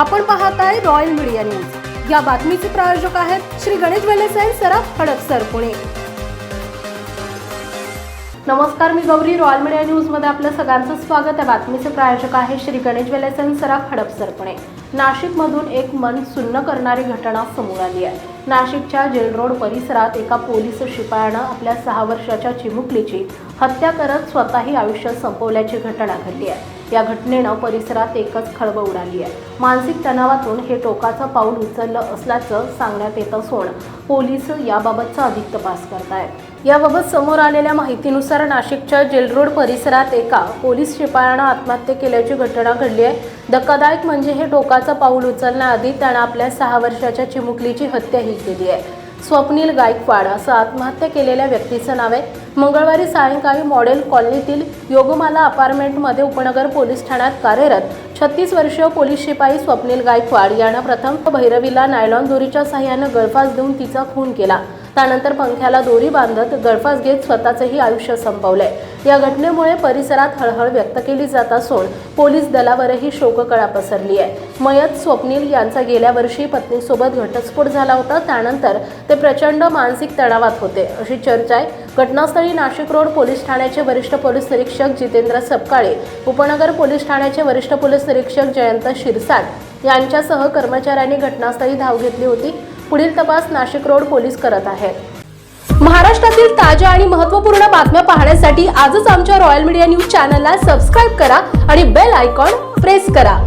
आपण पाहत आहे रॉयल मीडिया न्यूज या बातमीचे प्रायोजक आहेत श्री गणेश वेलेसाई अँड सराफ हडपसर पुणे. नमस्कार मी गौरी. रॉयल मीडिया न्यूजमध्ये आपलं सगळ्यांचं स्वागत. आहे बातमीचे प्रायोजक आहे श्री गणेश वेलेसन अँड सराफ हडपसर पुणे. नाशिकमधून एक मन सुन्न करणारी घटना समोर आली आहे. नाशिकच्या जेल रोड परिसरात एका पोलीस शिपायानं आपल्या सहा वर्षाच्या चिमुकलीची हत्या करत स्वतःही आयुष्य संपवल्याची घटना घडली आहे. या घटनेनं परिसरात एकच खळबळ उडाली आहे. मानसिक तणावातून हे टोकाचं पाऊल उचललं असल्याचं सांगण्यात येत असून पोलीस याबाबतचा अधिक तपास करत आहेत याबाबत समोर आलेल्या माहितीनुसार नाशिकच्या जेल रोड परिसरात एका पोलीस शिपायानं आत्महत्या केल्याची घटना घडली आहे. धक्कादायक म्हणजे हे टोकाचं पाऊल उचलण्याआधी त्यानं आपल्या सहा वर्षाच्या चिमुकलीची हत्याही केली आहे. स्वप्नील गायकवाड असं आत्महत्या केलेल्या व्यक्तीचं नाव आहे. मंगळवारी सायंकाळी मॉडेल कॉलनीतील योगमाला अपार्टमेंटमध्ये उपनगर पोलीस ठाण्यात कार्यरत छत्तीस वर्षीय पोलीस शिपाई स्वप्नील गायकवाड यानं प्रथम भैरवीला नायलॉन दोरीच्या साह्यानं गळफास देऊन तिचा खून केला. त्यानंतर पंख्याला दोरी बांधत गळफास घेत स्वतःचंही आयुष्य संपवलंय. या घटनेमुळे परिसरात हळहळ व्यक्त केली जात असून पोलीस दलावरही शोककळा पसरली आहे मयत स्वप्नील यांचा गेल्या वर्षी पत्नीसोबत घटस्फोट झाला होता. त्यानंतर ते प्रचंड मानसिक तणावात होते. अशी चर्चा आहे. घटनास्थळी नाशिक रोड पोलीस ठाण्याचे वरिष्ठ पोलीस निरीक्षक जितेंद्र सपकाळे उपनगर पोलीस ठाण्याचे वरिष्ठ पोलीस निरीक्षक जयंत शिरसाट यांच्यासह कर्मचाऱ्यांनी घटनास्थळी धाव घेतली होती. पुढील तपास नाशिक रोड पोलीस करत आहेत. महाराष्ट्रातील ताज्या आणि महत्त्वपूर्ण बातम्या पाहण्यासाठी आजच आमच्या रॉयल मीडिया न्यूज चॅनलला सबस्क्राईब करा आणि बेल आयकॉन प्रेस करा.